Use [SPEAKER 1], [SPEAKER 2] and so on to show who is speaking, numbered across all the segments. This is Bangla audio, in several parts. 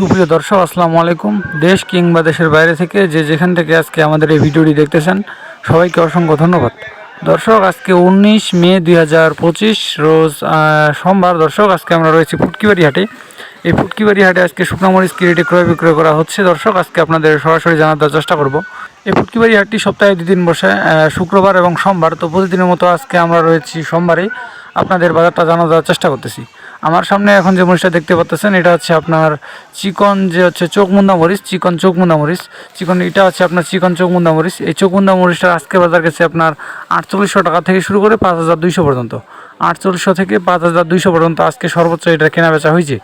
[SPEAKER 1] সুপ্রিয় দর্শক, আসসালামু আলাইকুম। দেশ কিংবা দেশের বাইরে থেকে যে যেখান থেকে আজকে আমাদের এই ভিডিওটি দেখতেছেন, সবাইকে অসংখ্য ধন্যবাদ। দর্শক, আজকে উনিশ মে দুই হাজার পঁচিশ, রোজ সোমবার। দর্শক, আজকে আমরা রয়েছি ফুটকিবাড়ি হাটে। এই ফুটকিবাড়ি হাটে আজকে শুকনামরিচ কিরেটে ক্রয় বিক্রয় করা হচ্ছে। দর্শক, আজকে আপনাদের সরাসরি জানার চেষ্টা করব। এই ফুটকিবাড়ি হাটটি সপ্তাহে দুদিন বসে শুক্রবার এবং সোমবার। তো প্রতিদিনের মতো আজকে আমরা রয়েছি সোমবারে। আপনাদের বাজারটা জানা দেওয়ার চেষ্টা করতেছি। আমার সামনে এখন যে মরিচটা দেখতে পাচ্ছেন এটা হচ্ছে আপনার চিকন যে হচ্ছে চোখ মুন্দা মরিচ, চিকন চোখমুন্দা মরিচ। চিকন, এটা হচ্ছে আপনার চিকন চোখ মুন্দা মরিচ। এই চোখ মুন্দা মরিচটা আজকে বাজার গেছে আপনার আটচল্লিশশো টাকা থেকে শুরু করে পাঁচ হাজার দুইশো পর্যন্ত। আটচল্লিশশো থেকে পাঁচ হাজার দুইশো পর্যন্ত আজকে সর্বোচ্চ এটা কেনা বেচা হয়েছে।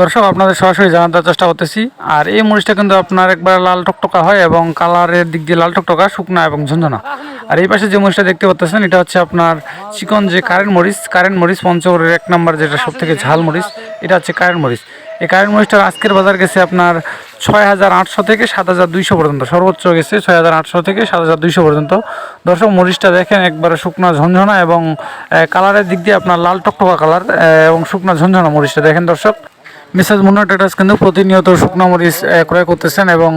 [SPEAKER 1] দর্শক, আপনাদের সরাসরি জানার চেষ্টা করতেছি। আর এই মরিচটা কিন্তু আপনার একবার লাল টকটকা হয় এবং কালারের দিক দিয়ে লাল টকটকা, শুকনা এবং ঝঞ্ঝনা আর এই পাশে যে মরিচটা দেখতে পাচ্ছেন, এটা হচ্ছে আপনার চিকন যে কারেন্ট মরিচ কারেন্ট মরিচ পঞ্চগড়ের এক নম্বর যেটা সব থেকে ঝাল মরিচ, এটা হচ্ছে কারেন্ট মরিচ। এই কারেন্ট মরিচটার আজকের বাজার গেছে আপনার ছয় হাজার আটশো থেকে সাত হাজার দুইশো পর্যন্ত, সর্বোচ্চ গেছে ছয় হাজার আটশো থেকে সাত হাজার দুইশো পর্যন্ত। দর্শক, মরিচটা দেখেন একবারে শুকনো ঝনঝনা এবং কালারের দিক দিয়ে আপনার লাল টকটকা কালার এবং শুকনো ঝনঝনা মরিচটা দেখেন দর্শক। মিসেস মুন্না টেটাস কিন্তু প্রতিনিয়ত শুকনো মরিচ ক্রয় করতেছেন এবং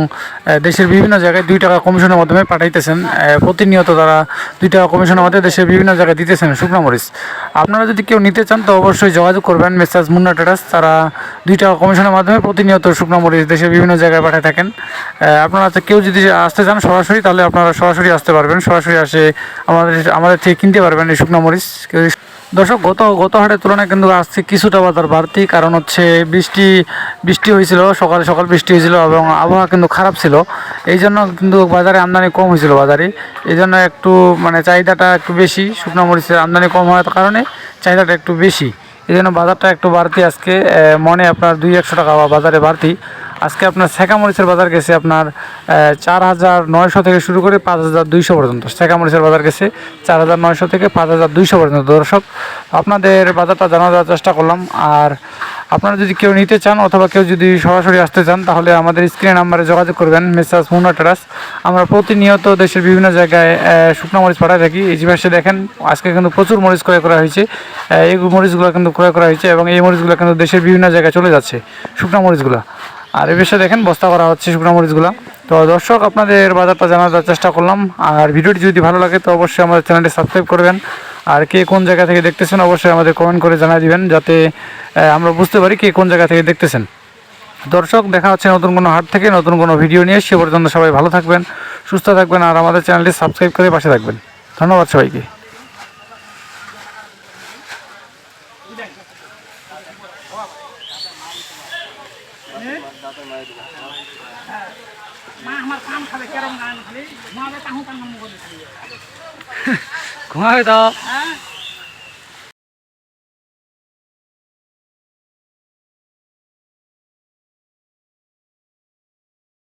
[SPEAKER 1] দেশের বিভিন্ন জায়গায় দুই টাকা কমিশনের মাধ্যমে পাঠাইতেছেন। প্রতিনিয়ত তারা দুই টাকা কমিশনের মাধ্যমে দেশের বিভিন্ন জায়গায় দিতেছেন শুকনো মরিচ আপনারা যদি কেউ নিতে চান, তো অবশ্যই যোগাযোগ করবেন মিসেস মুন্না টেটাস তারা দুই টাকা কমিশনের মাধ্যমে প্রতিনিয়ত শুকনো মরিচ দেশের বিভিন্ন জায়গায় পাঠিয়ে থাকেন। আপনারা তো কেউ যদি আসতে চান সরাসরি, তাহলে আপনারা সরাসরি আসতে পারবেন। সরাসরি আসে আমাদের আমাদের থেকে কিনতে পারবেন এই শুকনো মরিচ কেউ দর্শক, গত গত হাটের তুলনায় কিন্তু আসছে কিছুটা বাজার বাড়তি। কারণ হচ্ছে বৃষ্টি বৃষ্টি হয়েছিল, সকালে সকাল বৃষ্টি হয়েছিল এবং আবহাওয়া কিন্তু খারাপ ছিল। এই জন্য কিন্তু বাজারে আমদানি কম হয়েছিল বাজারে। এই জন্য একটু মানে চাহিদাটা একটু বেশি, শুকনো মরিচের আমদানি কম হওয়ার কারণে চাহিদাটা একটু বেশি। এই জন্য বাজারটা একটু বাড়তি আজকে মনে আপনার দুই একশো টাকা বাজারে বাড়তি। আজকে আপনার শেখা মরিচের বাজার গেছে আপনার চার হাজার নয়শো থেকে শুরু করে পাঁচ হাজার দুইশো পর্যন্ত। শেখা মরিচের বাজার গেছে চার হাজার নয়শো থেকে পাঁচ হাজার দুইশো পর্যন্ত। দর্শক, আপনাদের বাজারটা জানা দেওয়ার চেষ্টা করলাম। আর আপনারা যদি কেউ নিতে চান অথবা কেউ যদি সরাসরি আসতে চান, তাহলে আমাদের স্ক্রিন নাম্বারে যোগাযোগ করবেন মেসাজ মুনা টেরাস। আমরা প্রতিনিয়ত দেশের বিভিন্ন জায়গায় শুকনো মরিচ পাঠাই থাকি। এই পাশে দেখেন, আজকে কিন্তু প্রচুর মরিচ ক্রয় করা হয়েছে। এই মরিচগুলো কিন্তু ক্রয় করা হয়েছে এবং এই মরিচগুলো কিন্তু দেশের বিভিন্ন জায়গায় চলে যাচ্ছে, শুকনো মরিচগুলো। আর এই বিষয়ে দেখেন, বস্তা করা হচ্ছে শুকনো মরিচগুলো। তো দর্শক, আপনাদের বাজারটা জানার চেষ্টা করলাম। আর ভিডিওটি যদি ভালো লাগে, তো অবশ্যই আমাদের চ্যানেলটি সাবস্ক্রাইব করবেন। আর কে কোন জায়গা থেকে দেখতেছেন, অবশ্যই আমাদের কমেন্ট করে জানিয়ে দিবেন, যাতে আমরা বুঝতে পারি কে কোন জায়গা থেকে দেখতেছেন। দর্শক, দেখা হচ্ছে নতুন কোনো হাট থেকে, নতুন কোনো ভিডিও নিয়ে। সে পর্যন্ত সবাই ভালো থাকবেন, সুস্থ থাকবেন, আর আমাদের চ্যানেলটি সাবস্ক্রাইব করে পাশে থাকবেন। ধন্যবাদ সবাইকে
[SPEAKER 2] মা আমার কান খাবে কেরম গান খালি
[SPEAKER 1] ঘুমাবে তো।
[SPEAKER 2] হ্যাঁ